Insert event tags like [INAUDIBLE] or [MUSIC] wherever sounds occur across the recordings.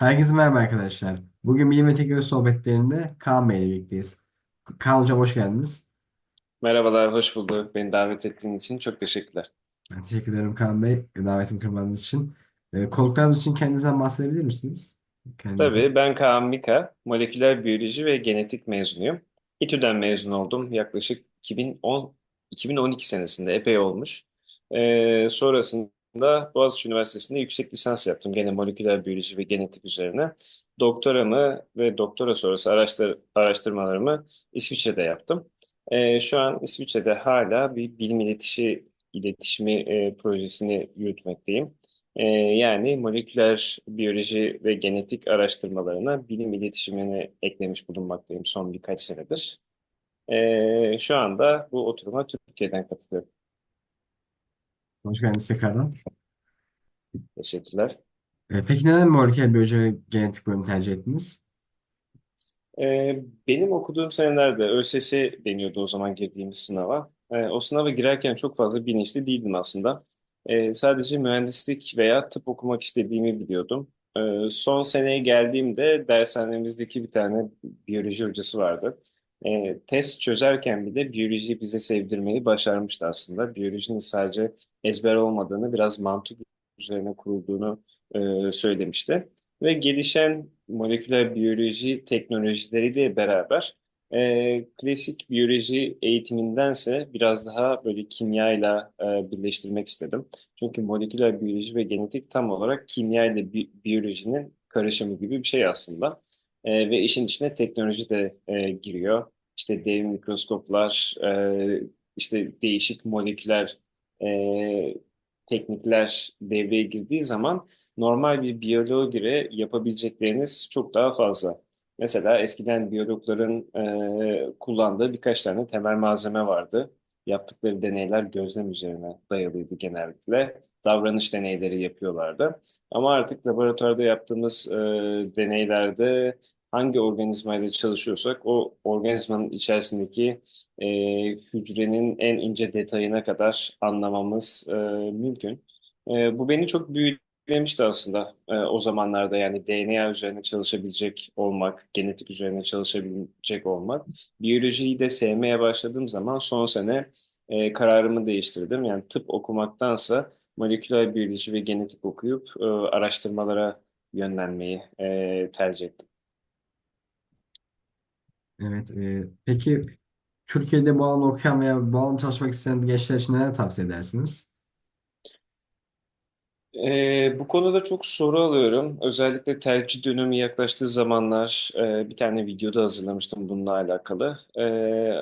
Herkese merhaba arkadaşlar. Bugün bilim ve teknoloji sohbetlerinde Kaan Bey ile birlikteyiz. Kaan Hocam hoş geldiniz. Merhabalar, hoş bulduk. Beni davet ettiğin için çok teşekkürler. Ben teşekkür ederim Kaan Bey davetimi kırmadığınız için. Ee, konuklarımız için kendinizden bahsedebilir misiniz? Kendinize. Tabii ben Kaan Mika, moleküler biyoloji ve genetik mezunuyum. İTÜ'den mezun oldum yaklaşık 2010, 2012 senesinde, epey olmuş. Ee, sonrasında Boğaziçi Üniversitesi'nde yüksek lisans yaptım gene moleküler biyoloji ve genetik üzerine. Doktoramı ve doktora sonrası araştır, araştırmalarımı İsviçre'de yaptım. Ee, şu an İsviçre'de hala bir bilim iletişi, iletişimi e, projesini yürütmekteyim. Ee, yani moleküler biyoloji ve genetik araştırmalarına bilim iletişimini eklemiş bulunmaktayım son birkaç senedir. Ee, şu anda bu oturuma Türkiye'den katılıyorum. Hoş geldiniz tekrardan. Teşekkürler. Ee, peki neden moleküler biyoloji genetik bölümü tercih ettiniz? Ee, benim okuduğum senelerde ÖSS deniyordu o zaman girdiğimiz sınava. Ee, o sınava girerken çok fazla bilinçli değildim aslında. Ee, sadece mühendislik veya tıp okumak istediğimi biliyordum. Ee, son seneye geldiğimde dershanemizdeki bir tane biyoloji hocası vardı. Ee, test çözerken bile biyolojiyi bize sevdirmeyi başarmıştı aslında. Biyolojinin sadece ezber olmadığını, biraz mantık üzerine kurulduğunu e, söylemişti. Ve gelişen moleküler biyoloji teknolojileriyle beraber e, klasik biyoloji eğitimindense biraz daha böyle kimyayla e, birleştirmek istedim. Çünkü moleküler biyoloji ve genetik tam olarak kimya ile bi- biyolojinin karışımı gibi bir şey aslında. E, ve işin içine teknoloji de e, giriyor. İşte dev mikroskoplar, e, işte değişik moleküler e, teknikler devreye girdiği zaman normal bir biyoloğa göre yapabilecekleriniz çok daha fazla. Mesela eskiden biyologların e, kullandığı birkaç tane temel malzeme vardı. Yaptıkları deneyler gözlem üzerine dayalıydı genellikle. Davranış deneyleri yapıyorlardı. Ama artık laboratuvarda yaptığımız e, deneylerde hangi organizmayla çalışıyorsak o organizmanın içerisindeki e, hücrenin en ince detayına kadar anlamamız e, mümkün. E, bu beni çok büyülemişti aslında e, o zamanlarda yani DNA üzerine çalışabilecek olmak, genetik üzerine çalışabilecek olmak. Biyolojiyi de sevmeye başladığım zaman son sene e, kararımı değiştirdim. Yani tıp okumaktansa moleküler biyoloji ve genetik okuyup e, araştırmalara yönlenmeyi e, tercih ettim. Evet. e, peki Türkiye'de bu alanda okuyan veya bu alanda çalışmak isteyen gençler için neler tavsiye edersiniz? Ee, bu konuda çok soru alıyorum. Özellikle tercih dönemi yaklaştığı zamanlar e, bir tane videoda hazırlamıştım bununla alakalı. Ee,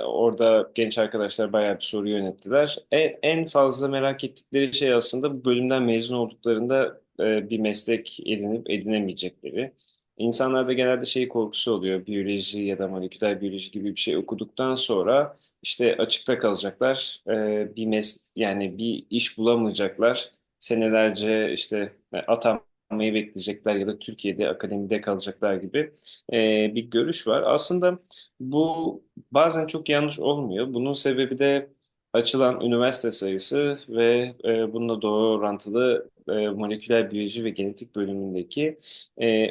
orada genç arkadaşlar bayağı bir soru yönelttiler. En, en fazla merak ettikleri şey aslında bu bölümden mezun olduklarında e, bir meslek edinip edinemeyecekleri. İnsanlarda genelde şey korkusu oluyor. Biyoloji ya da moleküler biyoloji gibi bir şey okuduktan sonra işte açıkta kalacaklar. Ee, bir mes yani bir iş bulamayacaklar senelerce işte e, atanmayı bekleyecekler ya da Türkiye'de akademide kalacaklar gibi e, bir görüş var. Aslında bu bazen çok yanlış olmuyor. Bunun sebebi de açılan üniversite sayısı ve e, bununla doğru orantılı moleküler biyoloji ve genetik bölümündeki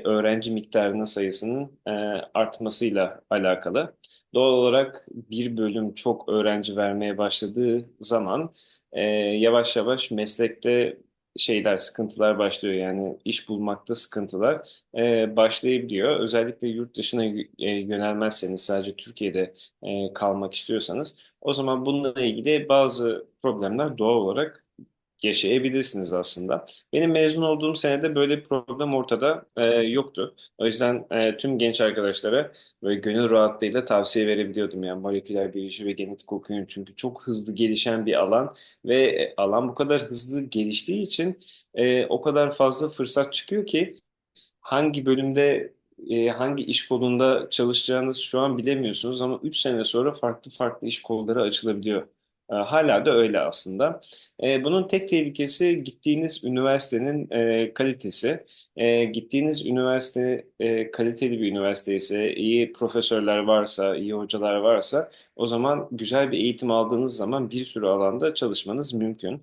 öğrenci miktarının sayısının artmasıyla alakalı. Doğal olarak bir bölüm çok öğrenci vermeye başladığı zaman e, yavaş yavaş meslekte şeyler, sıkıntılar başlıyor. Yani iş bulmakta sıkıntılar e, başlayabiliyor. Özellikle yurt dışına e, yönelmezseniz, sadece Türkiye'de e, kalmak istiyorsanız, o zaman bununla ilgili bazı problemler doğal olarak yaşayabilirsiniz aslında. Benim mezun olduğum senede böyle bir problem ortada e, yoktu. O yüzden e, tüm genç arkadaşlara böyle gönül rahatlığıyla tavsiye verebiliyordum. Yani moleküler biyoloji ve genetik okuyun çünkü çok hızlı gelişen bir alan ve e, alan bu kadar hızlı geliştiği için e, o kadar fazla fırsat çıkıyor ki hangi bölümde e, hangi iş kolunda çalışacağınızı şu an bilemiyorsunuz ama 3 sene sonra farklı farklı iş kolları açılabiliyor. E, hala da öyle aslında. E, bunun tek tehlikesi gittiğiniz üniversitenin e, kalitesi. E, gittiğiniz üniversite e, kaliteli bir üniversite ise, iyi profesörler varsa, iyi hocalar varsa o zaman güzel bir eğitim aldığınız zaman bir sürü alanda çalışmanız mümkün.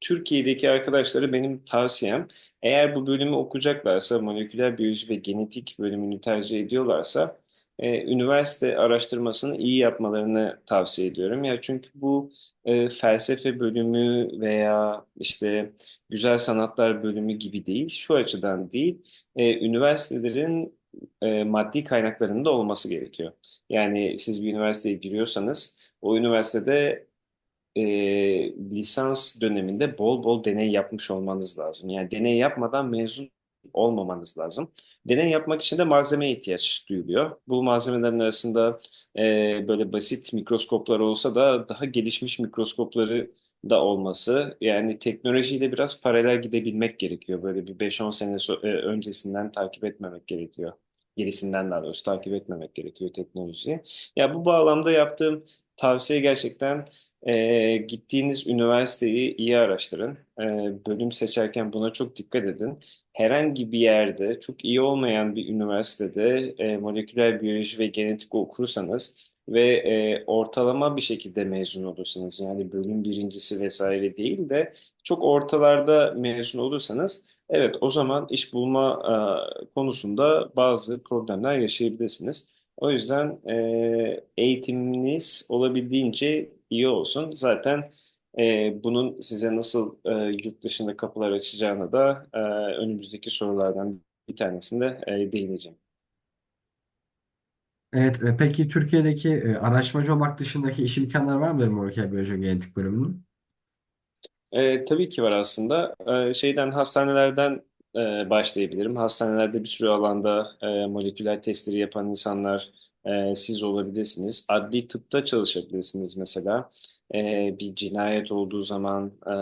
Türkiye'deki arkadaşlara benim tavsiyem eğer bu bölümü okuyacaklarsa moleküler biyoloji ve genetik bölümünü tercih ediyorlarsa e, üniversite araştırmasını iyi yapmalarını tavsiye ediyorum. Ya çünkü bu e, felsefe bölümü veya işte güzel sanatlar bölümü gibi değil. Şu açıdan değil. E, üniversitelerin e, maddi kaynaklarının da olması gerekiyor. Yani siz bir üniversiteye giriyorsanız o üniversitede e, lisans döneminde bol bol deney yapmış olmanız lazım. Yani deney yapmadan mezun olmamanız lazım. Deney yapmak için de malzemeye ihtiyaç duyuluyor. Bu malzemelerin arasında e, böyle basit mikroskoplar olsa da daha gelişmiş mikroskopları da olması. Yani teknolojiyle biraz paralel gidebilmek gerekiyor. Böyle bir beş on sene so- e, öncesinden takip etmemek gerekiyor. Gerisinden daha doğrusu takip etmemek gerekiyor teknolojiyi. Ya bu bağlamda yaptığım tavsiye gerçekten e, gittiğiniz üniversiteyi iyi araştırın. E, bölüm seçerken buna çok dikkat edin. Herhangi bir yerde, çok iyi olmayan bir üniversitede e, moleküler biyoloji ve genetik okursanız ve e, ortalama bir şekilde mezun olursanız, yani bölüm birincisi vesaire değil de çok ortalarda mezun olursanız, evet o zaman iş bulma e, konusunda bazı problemler yaşayabilirsiniz. O yüzden e, eğitiminiz olabildiğince iyi olsun. Zaten e, bunun size nasıl e, yurt dışında kapılar açacağını da e, önümüzdeki sorulardan bir tanesinde e, değineceğim. Evet, e, peki Türkiye'deki e, araştırmacı olmak dışındaki iş imkanları var mıdır moleküler biyoloji ve genetik bölümünün? E, tabii ki var aslında. E, şeyden hastanelerden e, başlayabilirim. Hastanelerde bir sürü alanda e, moleküler testleri yapan insanlar e, siz olabilirsiniz. Adli tıpta çalışabilirsiniz mesela. E, bir cinayet olduğu zaman e,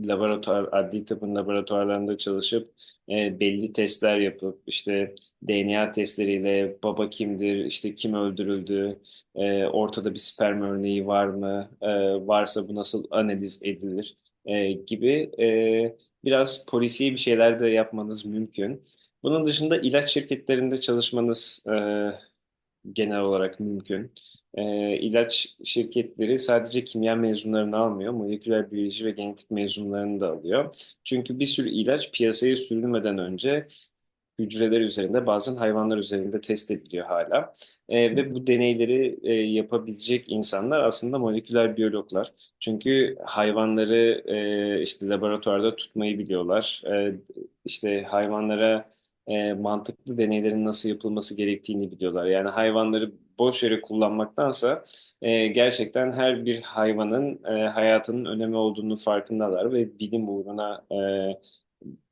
laboratuvar, adli tıpın laboratuvarlarında çalışıp e, belli testler yapıp işte DNA testleriyle baba kimdir, işte kim öldürüldü, e, ortada bir sperm örneği var mı? E, varsa bu nasıl analiz edilir? E, gibi e, biraz polisiye bir şeyler de yapmanız mümkün. Bunun dışında ilaç şirketlerinde çalışmanız e, genel olarak mümkün. E, ilaç şirketleri sadece kimya mezunlarını almıyor, moleküler biyoloji ve genetik mezunlarını da alıyor. Çünkü bir sürü ilaç piyasaya sürülmeden önce hücreler üzerinde bazen hayvanlar üzerinde test ediliyor hala. E, ve bu deneyleri e, yapabilecek insanlar aslında moleküler biyologlar. Çünkü hayvanları e, işte laboratuvarda tutmayı biliyorlar. E, işte hayvanlara e, mantıklı deneylerin nasıl yapılması gerektiğini biliyorlar. Yani hayvanları boş yere kullanmaktansa e, gerçekten her bir hayvanın e, hayatının önemi olduğunu farkındalar ve bilim uğruna e,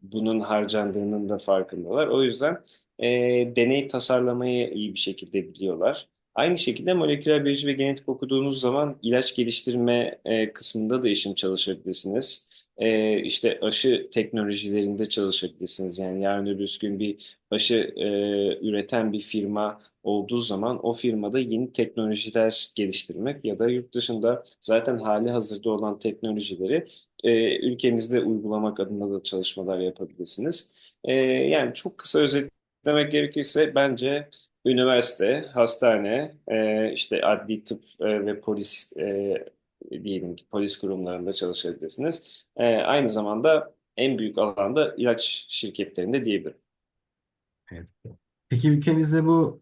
bunun harcandığının da farkındalar. O yüzden e, deney tasarlamayı iyi bir şekilde biliyorlar. Aynı şekilde moleküler biyoloji ve genetik okuduğunuz zaman ilaç geliştirme e, kısmında da işin çalışabilirsiniz. E, işte aşı teknolojilerinde çalışabilirsiniz. Yani yarın öbür gün bir aşı e, üreten bir firma olduğu zaman o firmada yeni teknolojiler geliştirmek ya da yurt dışında zaten hali hazırda olan teknolojileri e, ülkemizde uygulamak adına da çalışmalar yapabilirsiniz. E, yani çok kısa özetlemek gerekirse bence üniversite, hastane, e, işte adli tıp e, ve polis e, diyelim ki polis kurumlarında çalışabilirsiniz. E, aynı zamanda en büyük alanda ilaç şirketlerinde diyebilirim. Evet. Peki ülkemizde bu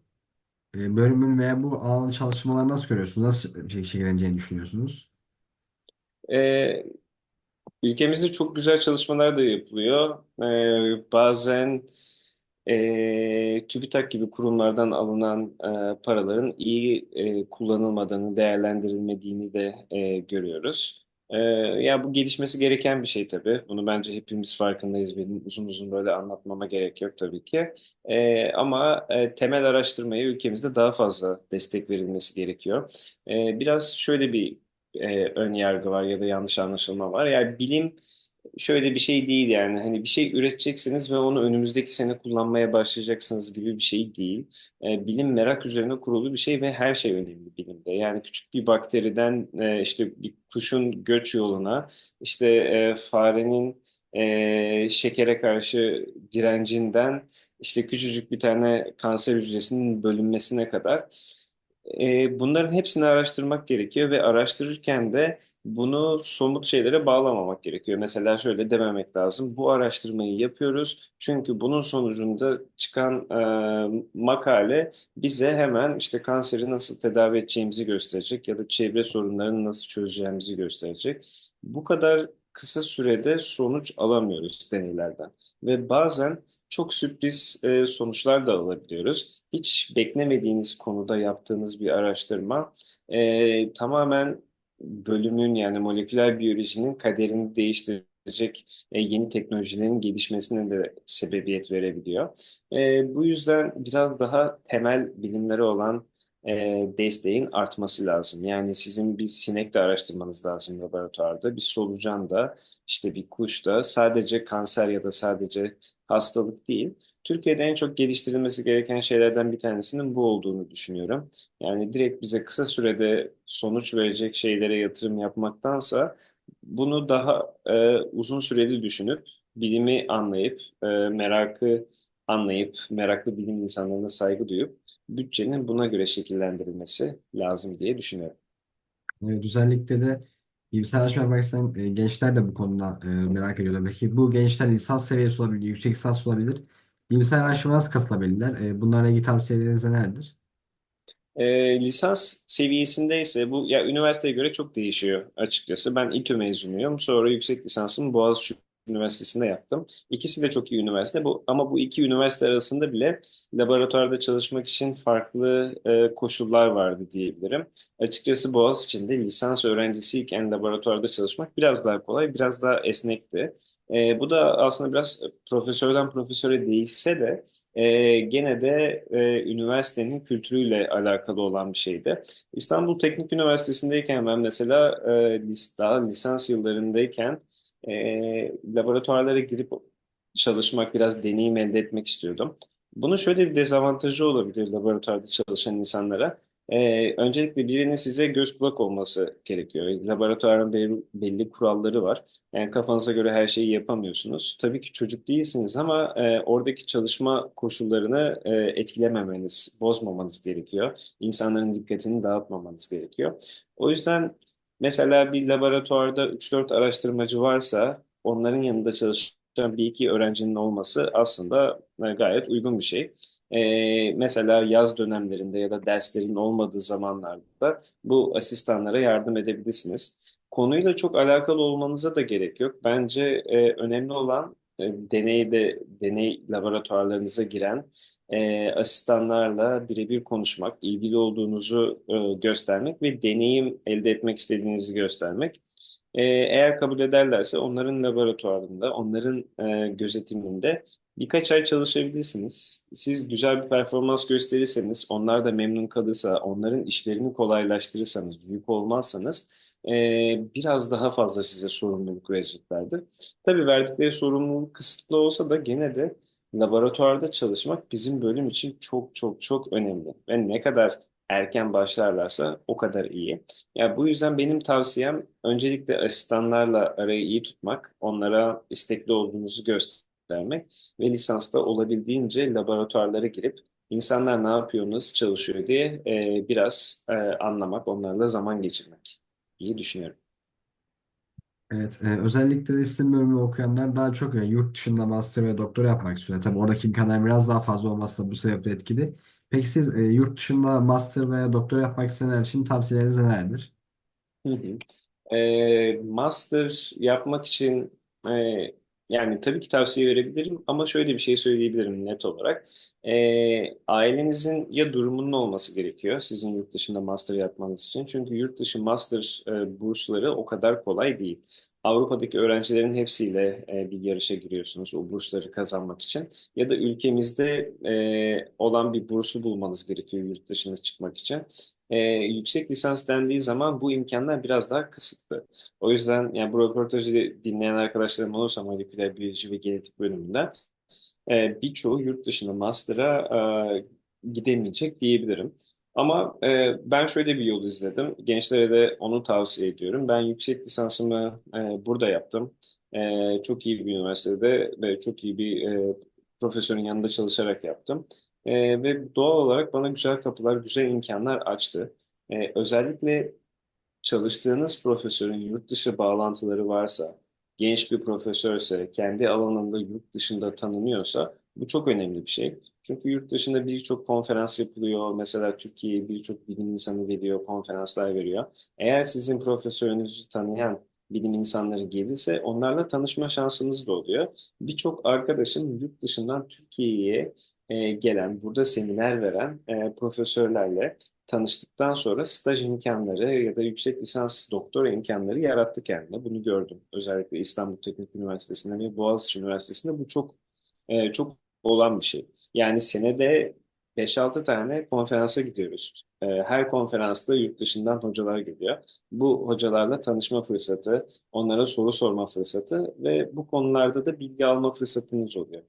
e, bölümün veya bu alan çalışmaları nasıl görüyorsunuz? Nasıl şey, şekilleneceğini düşünüyorsunuz? E, Ülkemizde çok güzel çalışmalar da yapılıyor. Ee, bazen e, TÜBİTAK gibi kurumlardan alınan e, paraların iyi e, kullanılmadığını, değerlendirilmediğini de e, görüyoruz. E, ya bu gelişmesi gereken bir şey tabii. Bunu bence hepimiz farkındayız. Benim uzun uzun böyle anlatmama gerek yok tabii ki. E, ama e, temel araştırmaya ülkemizde daha fazla destek verilmesi gerekiyor. E, biraz şöyle bir e, ön yargı var ya da yanlış anlaşılma var. Yani bilim şöyle bir şey değil yani hani bir şey üreteceksiniz ve onu önümüzdeki sene kullanmaya başlayacaksınız gibi bir şey değil. E, bilim merak üzerine kurulu bir şey ve her şey önemli bilimde. Yani küçük bir bakteriden e, işte bir kuşun göç yoluna işte e, farenin e, şekere karşı direncinden işte küçücük bir tane kanser hücresinin bölünmesine kadar e, bunların hepsini araştırmak gerekiyor ve araştırırken de bunu somut şeylere bağlamamak gerekiyor. Mesela şöyle dememek lazım. Bu araştırmayı yapıyoruz çünkü bunun sonucunda çıkan e, makale bize hemen işte kanseri nasıl tedavi edeceğimizi gösterecek ya da çevre sorunlarını nasıl çözeceğimizi gösterecek. Bu kadar kısa sürede sonuç alamıyoruz deneylerden ve bazen çok sürpriz e, sonuçlar da alabiliyoruz. Hiç beklemediğiniz konuda yaptığınız bir araştırma e, tamamen bölümün yani moleküler biyolojinin kaderini değiştirecek e, yeni teknolojilerin gelişmesine de sebebiyet verebiliyor. E, bu yüzden biraz daha temel bilimlere olan e, desteğin artması lazım. Yani sizin bir sinek de araştırmanız lazım laboratuvarda, bir solucan da, işte bir kuş da sadece kanser ya da sadece hastalık değil. Türkiye'de en çok geliştirilmesi gereken şeylerden bir tanesinin bu olduğunu düşünüyorum. Yani direkt bize kısa sürede sonuç verecek şeylere yatırım yapmaktansa bunu daha e, uzun süreli düşünüp bilimi anlayıp e, merakı anlayıp meraklı bilim insanlarına saygı duyup bütçenin buna göre şekillendirilmesi lazım diye düşünüyorum. Evet, özellikle de yapmak isteyen e, gençler de bu konuda e, merak ediyorlar. Peki bu gençler lisans seviyesi olabilir, yüksek lisans olabilir. Bilimsel araştırmaya nasıl katılabilirler? E, bunlarla ilgili tavsiyeleriniz nelerdir? E, lisans seviyesindeyse bu ya üniversiteye göre çok değişiyor açıkçası. Ben İTÜ mezunuyum. Sonra yüksek lisansımı Boğaziçi Üniversitesi'nde yaptım. İkisi de çok iyi üniversite. Bu ama bu iki üniversite arasında bile laboratuvarda çalışmak için farklı e, koşullar vardı diyebilirim. Açıkçası Boğaziçi'nde lisans öğrencisiyken laboratuvarda çalışmak biraz daha kolay, biraz daha esnekti. E, bu da aslında biraz profesörden profesöre değişse de e, gene de e, üniversitenin kültürüyle alakalı olan bir şeydi. İstanbul Teknik Üniversitesi'ndeyken ben mesela e, daha lisans yıllarındayken e, laboratuvarlara girip çalışmak, biraz deneyim elde etmek istiyordum. Bunun şöyle bir dezavantajı olabilir laboratuvarda çalışan insanlara. E, öncelikle birinin size göz kulak olması gerekiyor. Laboratuvarın belli, belli kuralları var. Yani kafanıza göre her şeyi yapamıyorsunuz. Tabii ki çocuk değilsiniz ama e, oradaki çalışma koşullarını e, etkilememeniz, bozmamanız gerekiyor. İnsanların dikkatini dağıtmamanız gerekiyor. O yüzden mesela bir laboratuvarda üç dört araştırmacı varsa onların yanında çalışan bir iki öğrencinin olması aslında e, gayet uygun bir şey. E, mesela yaz dönemlerinde ya da derslerin olmadığı zamanlarda bu asistanlara yardım edebilirsiniz. Konuyla çok alakalı olmanıza da gerek yok. Bence e, önemli olan e, deneyde, deney laboratuvarlarınıza giren e, asistanlarla birebir konuşmak, ilgili olduğunuzu e, göstermek ve deneyim elde etmek istediğinizi göstermek. E, eğer kabul ederlerse onların laboratuvarında, onların e, gözetiminde birkaç ay çalışabilirsiniz. Siz güzel bir performans gösterirseniz, onlar da memnun kalırsa, onların işlerini kolaylaştırırsanız, yük olmazsanız biraz daha fazla size sorumluluk vereceklerdir. Tabii verdikleri sorumluluk kısıtlı olsa da gene de laboratuvarda çalışmak bizim bölüm için çok çok çok önemli. Ve ne kadar erken başlarlarsa o kadar iyi. Ya bu yüzden benim tavsiyem öncelikle asistanlarla arayı iyi tutmak, onlara istekli olduğunuzu göstermek ve lisansta olabildiğince laboratuvarlara girip insanlar ne yapıyor, nasıl çalışıyor diye e, biraz e, anlamak, onlarla zaman geçirmek diye düşünüyorum. Evet, e, özellikle de isim bölümü okuyanlar daha çok e, yurt dışında master ve doktora yapmak istiyor. Tabii oradaki imkanlar biraz daha fazla olması da bu sebeple etkili. Peki siz e, yurt dışında master veya doktora yapmak isteyenler için tavsiyeleriniz nelerdir? Hı hı. Ee, master yapmak için e, yani tabii ki tavsiye verebilirim ama şöyle bir şey söyleyebilirim net olarak. Ee, ailenizin ya durumunun olması gerekiyor sizin yurt dışında master yapmanız için. Çünkü yurt dışı master e, bursları o kadar kolay değil. Avrupa'daki öğrencilerin hepsiyle e, bir yarışa giriyorsunuz o bursları kazanmak için. Ya da ülkemizde e, olan bir bursu bulmanız gerekiyor yurt dışına çıkmak için e, yüksek lisans dendiği zaman bu imkanlar biraz daha kısıtlı. O yüzden yani bu röportajı dinleyen arkadaşlarım olursa moleküler biyoloji ve genetik bölümünden e, birçoğu yurt dışında master'a e, gidemeyecek diyebilirim. Ama e, ben şöyle bir yol izledim. Gençlere de onu tavsiye ediyorum. Ben yüksek lisansımı e, burada yaptım. E, çok iyi bir üniversitede ve çok iyi bir e, profesörün yanında çalışarak yaptım. E, ve doğal olarak bana güzel kapılar, güzel imkanlar açtı. E, özellikle çalıştığınız profesörün yurt dışı bağlantıları varsa, genç bir profesörse, kendi alanında yurt dışında tanınıyorsa bu çok önemli bir şey. Çünkü yurt dışında birçok konferans yapılıyor. Mesela Türkiye'ye birçok bilim insanı geliyor, konferanslar veriyor. Eğer sizin profesörünüzü tanıyan bilim insanları gelirse onlarla tanışma şansınız da oluyor. Birçok arkadaşım yurt dışından Türkiye'ye e, gelen, burada seminer veren e, profesörlerle tanıştıktan sonra staj imkanları ya da yüksek lisans doktora imkanları yarattı kendine. Bunu gördüm. Özellikle İstanbul Teknik Üniversitesi'nde ve Boğaziçi Üniversitesi'nde bu çok e, çok olan bir şey. Yani senede beş altı tane konferansa gidiyoruz. E, her konferansta yurt dışından hocalar geliyor. Bu hocalarla tanışma fırsatı, onlara soru sorma fırsatı ve bu konularda da bilgi alma fırsatınız oluyor.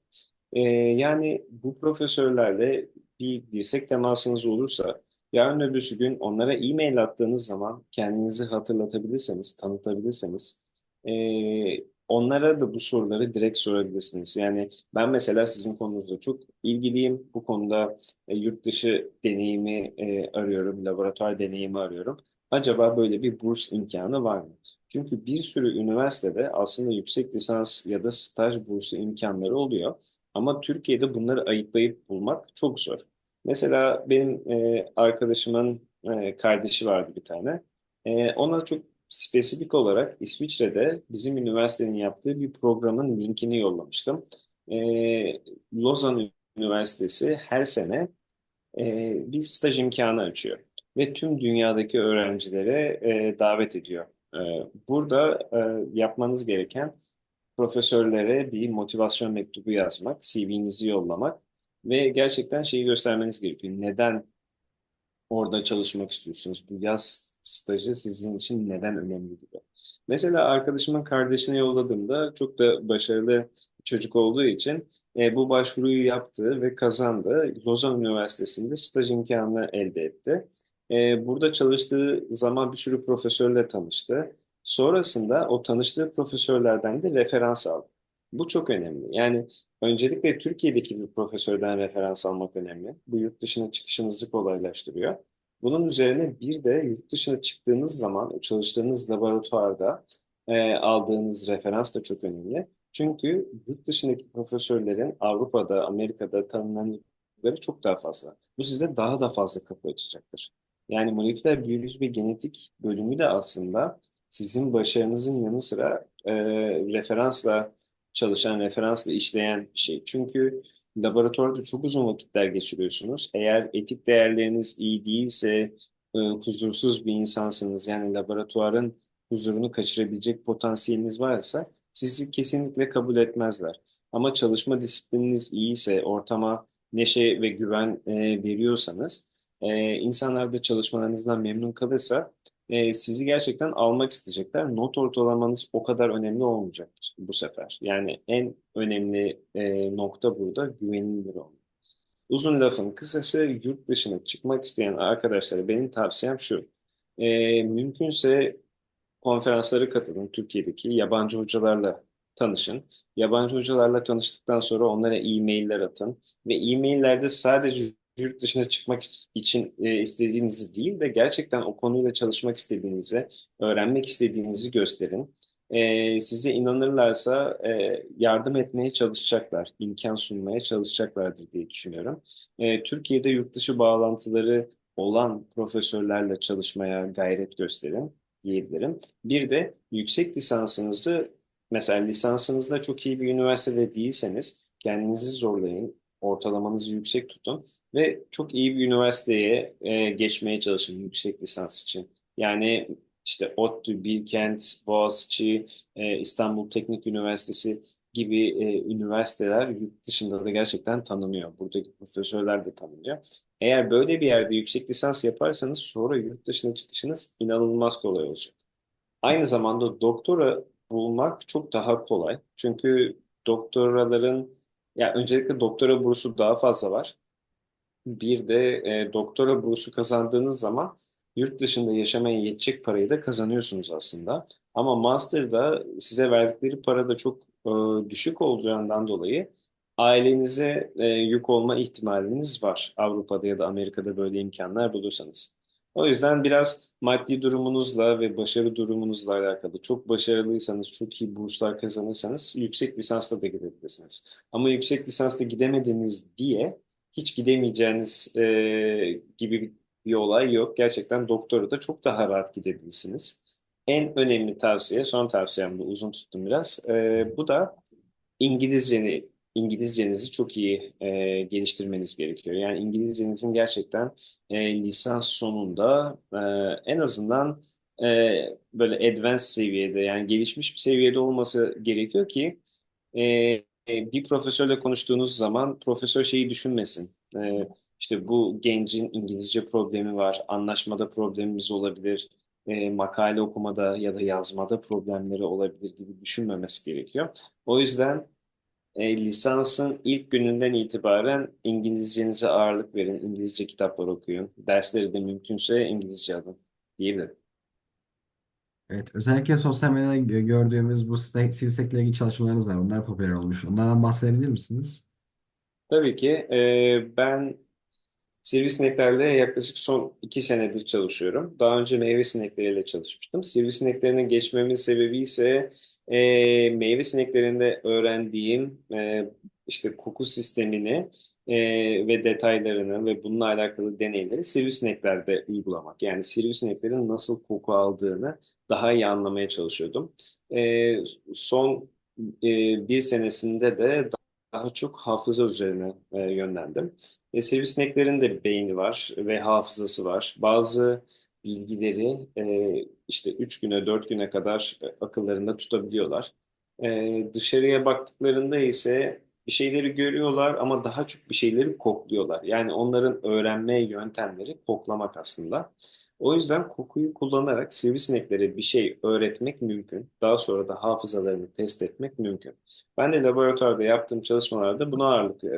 E, yani bu profesörlerle bir dirsek temasınız olursa Yarın öbürsü gün onlara e-mail attığınız zaman kendinizi hatırlatabilirseniz, tanıtabilirseniz e, onlara da bu soruları direkt sorabilirsiniz. Yani ben mesela sizin konunuzda çok ilgiliyim. Bu konuda e, yurt dışı deneyimi e, arıyorum, laboratuvar deneyimi arıyorum. Acaba böyle bir burs imkanı var mı? Çünkü bir sürü üniversitede aslında yüksek lisans ya da staj bursu imkanları oluyor. Ama Türkiye'de bunları ayıklayıp bulmak çok zor. Mesela benim e, arkadaşımın e, kardeşi vardı bir tane. E, ona çok spesifik olarak İsviçre'de bizim üniversitenin yaptığı bir programın linkini yollamıştım. E, Lozan Üniversitesi her sene e, bir staj imkanı açıyor ve tüm dünyadaki öğrencilere e, davet ediyor. E, burada e, yapmanız gereken profesörlere bir motivasyon mektubu yazmak, CV'nizi yollamak ve gerçekten şeyi göstermeniz gerekiyor. Neden orada çalışmak istiyorsunuz? Bu yaz stajı sizin için neden önemli gibi. Mesela arkadaşımın kardeşine yolladığımda çok da başarılı çocuk olduğu için e, bu başvuruyu yaptı ve kazandı. Lozan Üniversitesi'nde staj imkanı elde etti. E, burada çalıştığı zaman bir sürü profesörle tanıştı. Sonrasında o tanıştığı profesörlerden de referans aldı. Bu çok önemli. Yani öncelikle Türkiye'deki bir profesörden referans almak önemli. Bu yurt dışına çıkışınızı kolaylaştırıyor. Bunun üzerine bir de yurt dışına çıktığınız zaman çalıştığınız laboratuvarda e, aldığınız referans da çok önemli. Çünkü yurt dışındaki profesörlerin Avrupa'da, Amerika'da tanınanlıkları çok daha fazla. Bu size daha da fazla kapı açacaktır. Yani moleküler biyoloji ve genetik bölümü de aslında sizin başarınızın yanı sıra e, referansla çalışan, referansla işleyen bir şey. Çünkü laboratuvarda çok uzun vakitler geçiriyorsunuz. Eğer etik değerleriniz iyi değilse, e, huzursuz bir insansınız, yani laboratuvarın huzurunu kaçırabilecek potansiyeliniz varsa sizi kesinlikle kabul etmezler. Ama çalışma disiplininiz iyiyse, ortama neşe ve güven e, veriyorsanız, e, insanlar da çalışmalarınızdan memnun kalırsa e, sizi gerçekten almak isteyecekler. Not ortalamanız o kadar önemli olmayacak bu sefer. Yani en önemli e, nokta burada güvenilir olmak. Uzun lafın kısası yurt dışına çıkmak isteyen arkadaşlara benim tavsiyem şu. E, mümkünse konferanslara katılın Türkiye'deki yabancı hocalarla tanışın. Yabancı hocalarla tanıştıktan sonra onlara e-mailler atın ve e-maillerde sadece yurt dışına çıkmak için e, istediğinizi değil de gerçekten o konuyla çalışmak istediğinizi, öğrenmek istediğinizi gösterin. E, size inanırlarsa e, yardım etmeye çalışacaklar, imkan sunmaya çalışacaklardır diye düşünüyorum. E, Türkiye'de yurt dışı bağlantıları olan profesörlerle çalışmaya gayret gösterin diyebilirim. Bir de yüksek lisansınızı mesela lisansınızda çok iyi bir üniversitede değilseniz kendinizi zorlayın ortalamanızı yüksek tutun ve çok iyi bir üniversiteye e, geçmeye çalışın yüksek lisans için. Yani işte ODTÜ, Bilkent, Boğaziçi, e, İstanbul Teknik Üniversitesi gibi e, üniversiteler yurt dışında da gerçekten tanınıyor. Buradaki profesörler de tanınıyor. Eğer böyle bir yerde yüksek lisans yaparsanız sonra yurt dışına çıkışınız inanılmaz kolay olacak. Aynı zamanda doktora bulmak çok daha kolay. Çünkü doktoraların ya öncelikle doktora bursu daha fazla var. Bir de e, doktora bursu kazandığınız zaman yurt dışında yaşamaya yetecek parayı da kazanıyorsunuz aslında. Ama master'da size verdikleri para da çok e, düşük olacağından dolayı ailenize e, yük olma ihtimaliniz var. Avrupa'da ya da Amerika'da böyle imkanlar bulursanız. O yüzden biraz maddi durumunuzla ve başarı durumunuzla alakalı. Çok başarılıysanız, çok iyi burslar kazanırsanız yüksek lisansla da gidebilirsiniz. Ama yüksek lisansla gidemediniz diye hiç gidemeyeceğiniz e, gibi bir olay yok. Gerçekten doktora da çok daha rahat gidebilirsiniz. En önemli tavsiye, son tavsiyem bu, uzun tuttum biraz. E, bu da İngilizceni, İngilizcenizi çok iyi e, geliştirmeniz gerekiyor. Yani İngilizcenizin gerçekten e, lisans sonunda e, en azından e, böyle advanced seviyede yani gelişmiş bir seviyede olması gerekiyor ki e, e, bir profesörle konuştuğunuz zaman profesör şeyi düşünmesin. E, işte bu gencin İngilizce problemi var, anlaşmada problemimiz olabilir, e, makale okumada ya da yazmada problemleri olabilir gibi düşünmemesi gerekiyor. O yüzden e, lisansın ilk gününden itibaren İngilizcenize ağırlık verin. İngilizce kitaplar okuyun. Dersleri de mümkünse İngilizce alın diyebilirim. Evet, özellikle sosyal medyada gö- gördüğümüz bu sivrisinekle ilgili çalışmalarınız var. Bunlar popüler olmuş. Onlardan bahsedebilir misiniz? Tabii ki e, ben Sivrisineklerle yaklaşık son iki senedir çalışıyorum. Daha önce meyve sinekleriyle çalışmıştım. Sivrisineklerine geçmemin sebebi ise e, meyve sineklerinde öğrendiğim e, işte koku sistemini e, ve detaylarını ve bununla alakalı deneyleri sivrisineklerde uygulamak. Yani sivrisineklerin nasıl koku aldığını daha iyi anlamaya çalışıyordum. E, son e, bir senesinde de daha çok hafıza üzerine e, yönlendim. E, sivrisineklerin de beyni var ve hafızası var. Bazı bilgileri e, işte 3 güne 4 güne kadar e, akıllarında tutabiliyorlar. E, dışarıya baktıklarında ise bir şeyleri görüyorlar ama daha çok bir şeyleri kokluyorlar. Yani onların öğrenme yöntemleri koklamak aslında. O yüzden kokuyu kullanarak sivrisineklere bir şey öğretmek mümkün. Daha sonra da hafızalarını test etmek mümkün. Ben de laboratuvarda yaptığım çalışmalarda buna ağırlık e,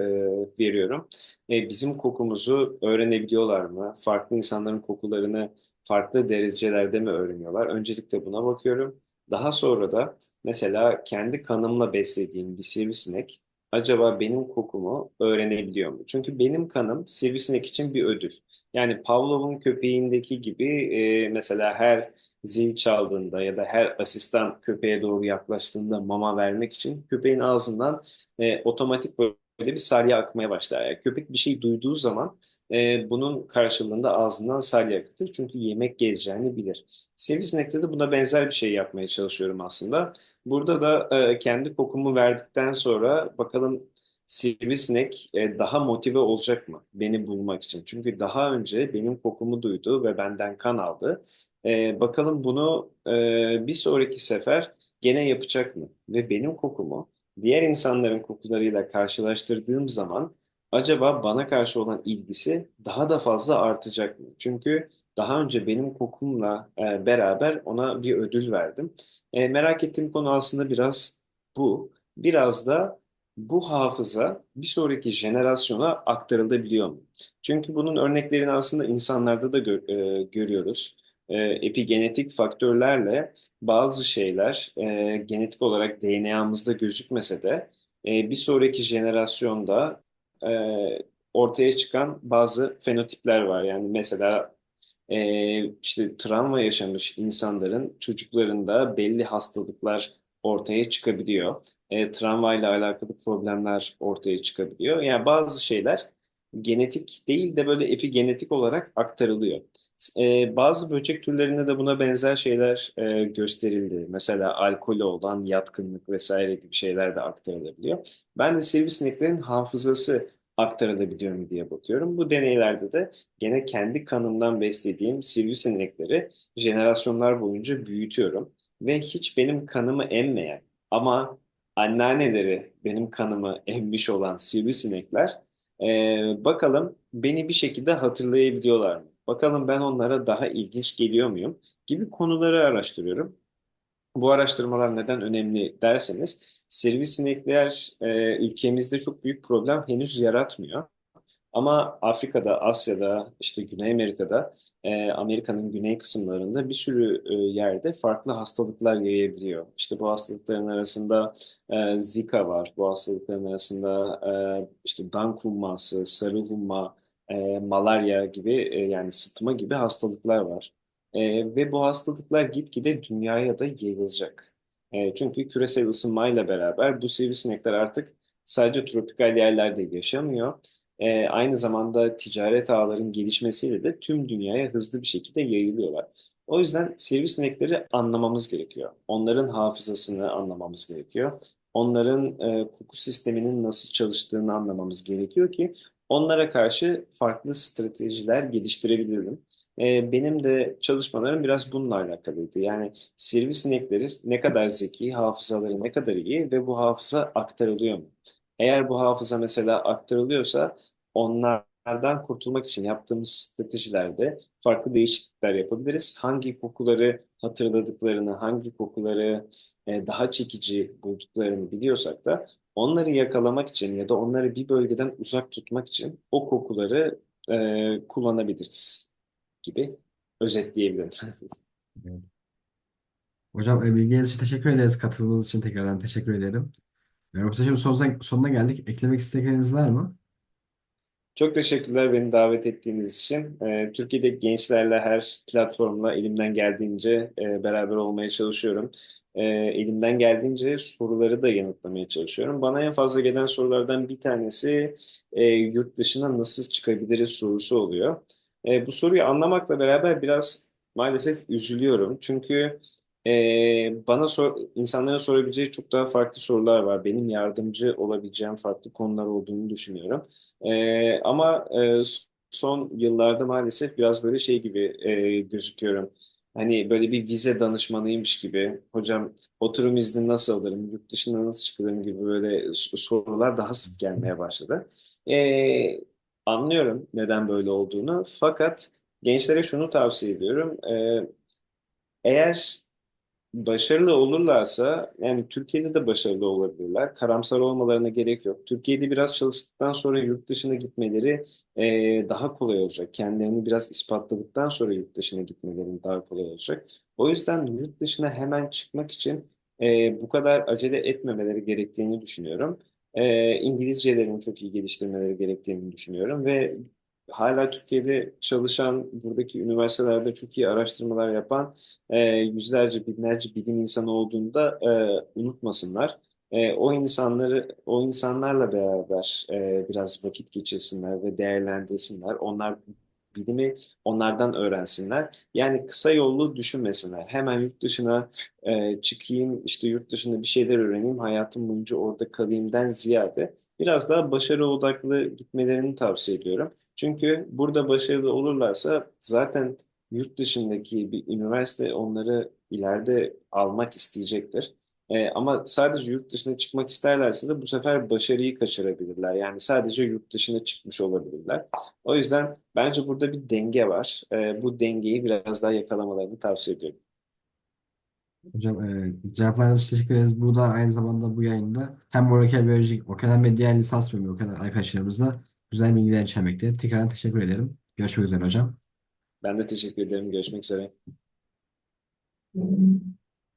veriyorum. E, bizim kokumuzu öğrenebiliyorlar mı? Farklı insanların kokularını farklı derecelerde mi öğreniyorlar? Öncelikle buna bakıyorum. Daha sonra da mesela kendi kanımla beslediğim bir sivrisinek acaba benim kokumu öğrenebiliyor mu? Çünkü benim kanım sivrisinek için bir ödül. Yani Pavlov'un köpeğindeki gibi e, mesela her zil çaldığında ya da her asistan köpeğe doğru yaklaştığında mama vermek için köpeğin ağzından e, otomatik böyle bir salya akmaya başlar. Yani köpek bir şey duyduğu zaman e, bunun karşılığında ağzından salya akıtır. Çünkü yemek geleceğini bilir. Sivrisinekte de buna benzer bir şey yapmaya çalışıyorum aslında. Burada da e, kendi kokumu verdikten sonra bakalım sivrisinek e, daha motive olacak mı beni bulmak için? Çünkü daha önce benim kokumu duydu ve benden kan aldı. E, bakalım bunu e, bir sonraki sefer gene yapacak mı? Ve benim kokumu diğer insanların kokularıyla karşılaştırdığım zaman acaba bana karşı olan ilgisi daha da fazla artacak mı? Çünkü daha önce benim kokumla e, beraber ona bir ödül verdim. E, merak ettiğim konu aslında biraz bu. Biraz da bu hafıza bir sonraki jenerasyona aktarılabiliyor mu? Çünkü bunun örneklerini aslında insanlarda da gö- e, görüyoruz. E, epigenetik faktörlerle bazı şeyler e, genetik olarak DNA'mızda gözükmese de e, bir sonraki jenerasyonda e, ortaya çıkan bazı fenotipler var. Yani mesela e, işte travma yaşamış insanların çocuklarında belli hastalıklar ortaya çıkabiliyor. E, travmayla alakalı problemler ortaya çıkabiliyor. Yani bazı şeyler genetik değil de böyle epigenetik olarak aktarılıyor. E, bazı böcek türlerinde de buna benzer şeyler e, gösterildi. Mesela alkole olan yatkınlık vesaire gibi şeyler de aktarılabiliyor. Ben de sivrisineklerin hafızası aktarılabiliyor mu diye bakıyorum. Bu deneylerde de gene kendi kanımdan beslediğim sivrisinekleri jenerasyonlar boyunca büyütüyorum. Ve hiç benim kanımı emmeyen ama anneanneleri benim kanımı emmiş olan sivrisinekler e, bakalım beni bir şekilde hatırlayabiliyorlar mı? Bakalım ben onlara daha ilginç geliyor muyum? Gibi konuları araştırıyorum. Bu araştırmalar neden önemli derseniz sivrisinekler e, ülkemizde çok büyük problem henüz yaratmıyor. Ama Afrika'da, Asya'da, işte Güney Amerika'da, e, Amerika'nın güney kısımlarında bir sürü e, yerde farklı hastalıklar yayabiliyor. İşte bu hastalıkların arasında e, Zika var, bu hastalıkların arasında e, işte Dan humması, sarı humma, e, malarya gibi e, yani sıtma gibi hastalıklar var. E, ve bu hastalıklar gitgide dünyaya da yayılacak. E, çünkü küresel ısınmayla beraber bu sivrisinekler artık sadece tropikal yerlerde yaşamıyor. E, aynı zamanda ticaret ağlarının gelişmesiyle de tüm dünyaya hızlı bir şekilde yayılıyorlar. O yüzden sivrisinekleri anlamamız gerekiyor. Onların hafızasını anlamamız gerekiyor. Onların e, koku sisteminin nasıl çalıştığını anlamamız gerekiyor ki onlara karşı farklı stratejiler geliştirebilirim. E, benim de çalışmalarım biraz bununla alakalıydı. Yani sivrisinekleri ne kadar zeki, hafızaları ne kadar iyi ve bu hafıza aktarılıyor mu? Eğer bu hafıza mesela aktarılıyorsa onlardan kurtulmak için yaptığımız stratejilerde farklı değişiklikler yapabiliriz. Hangi kokuları hatırladıklarını, hangi kokuları e, daha çekici bulduklarını biliyorsak da onları yakalamak için ya da onları bir bölgeden uzak tutmak için o kokuları e, kullanabiliriz gibi özetleyebilirim. Evet. [LAUGHS] Hocam e, bilgileriniz için teşekkür ederiz. Katıldığınız için tekrardan teşekkür ederim. E, Röportajın sonuna, sonuna geldik. Eklemek istedikleriniz var mı? Çok teşekkürler beni davet ettiğiniz için. Ee, Türkiye'deki gençlerle her platformla elimden geldiğince e, beraber olmaya çalışıyorum. Ee, elimden geldiğince soruları da yanıtlamaya çalışıyorum. Bana en fazla gelen sorulardan bir tanesi e, yurt dışına nasıl çıkabiliriz sorusu oluyor. E, bu soruyu anlamakla beraber biraz maalesef üzülüyorum. Çünkü e, bana sor, insanların sorabileceği çok daha farklı sorular var. Benim yardımcı olabileceğim farklı konular olduğunu düşünüyorum. Ee, ama e, son yıllarda maalesef biraz böyle şey gibi e, gözüküyorum. Hani böyle bir vize danışmanıymış gibi. Hocam oturum izni nasıl alırım, yurt dışına nasıl çıkarım gibi böyle sorular daha sık gelmeye başladı. Ee, anlıyorum neden böyle olduğunu. Fakat gençlere şunu tavsiye ediyorum. Ee, eğer Başarılı olurlarsa yani Türkiye'de de başarılı olabilirler. Karamsar olmalarına gerek yok. Türkiye'de biraz çalıştıktan sonra yurt dışına gitmeleri e, daha kolay olacak. Kendilerini biraz ispatladıktan sonra yurt dışına gitmeleri daha kolay olacak. O yüzden yurt dışına hemen çıkmak için e, bu kadar acele etmemeleri gerektiğini düşünüyorum. E, İngilizcelerini çok iyi geliştirmeleri gerektiğini düşünüyorum ve hala Türkiye'de çalışan, buradaki üniversitelerde çok iyi araştırmalar yapan e, yüzlerce, binlerce bilim insanı olduğunda e, unutmasınlar. E, o insanları, o insanlarla beraber e, biraz vakit geçirsinler ve değerlendirsinler. Onlar bilimi onlardan öğrensinler. Yani kısa yollu düşünmesinler. Hemen yurt dışına e, çıkayım, işte yurt dışında bir şeyler öğreneyim, hayatım boyunca orada kalayımdan ziyade biraz daha başarı odaklı gitmelerini tavsiye ediyorum. Çünkü burada başarılı olurlarsa zaten yurt dışındaki bir üniversite onları ileride almak isteyecektir. Ee, ama sadece yurt dışına çıkmak isterlerse de bu sefer başarıyı kaçırabilirler. Yani sadece yurt dışına çıkmış olabilirler. O yüzden bence burada bir denge var. Ee, bu dengeyi biraz daha yakalamalarını tavsiye ediyorum. Hocam e, cevaplarınız için teşekkür ederiz. Bu da aynı zamanda bu yayında hem moleküler biyoloji, o kadar ve diğer lisans bölümü o kadar arkadaşlarımızla güzel bilgiler içermekte. Tekrardan teşekkür ederim. Görüşmek üzere hocam. Ben de teşekkür ederim. Görüşmek üzere.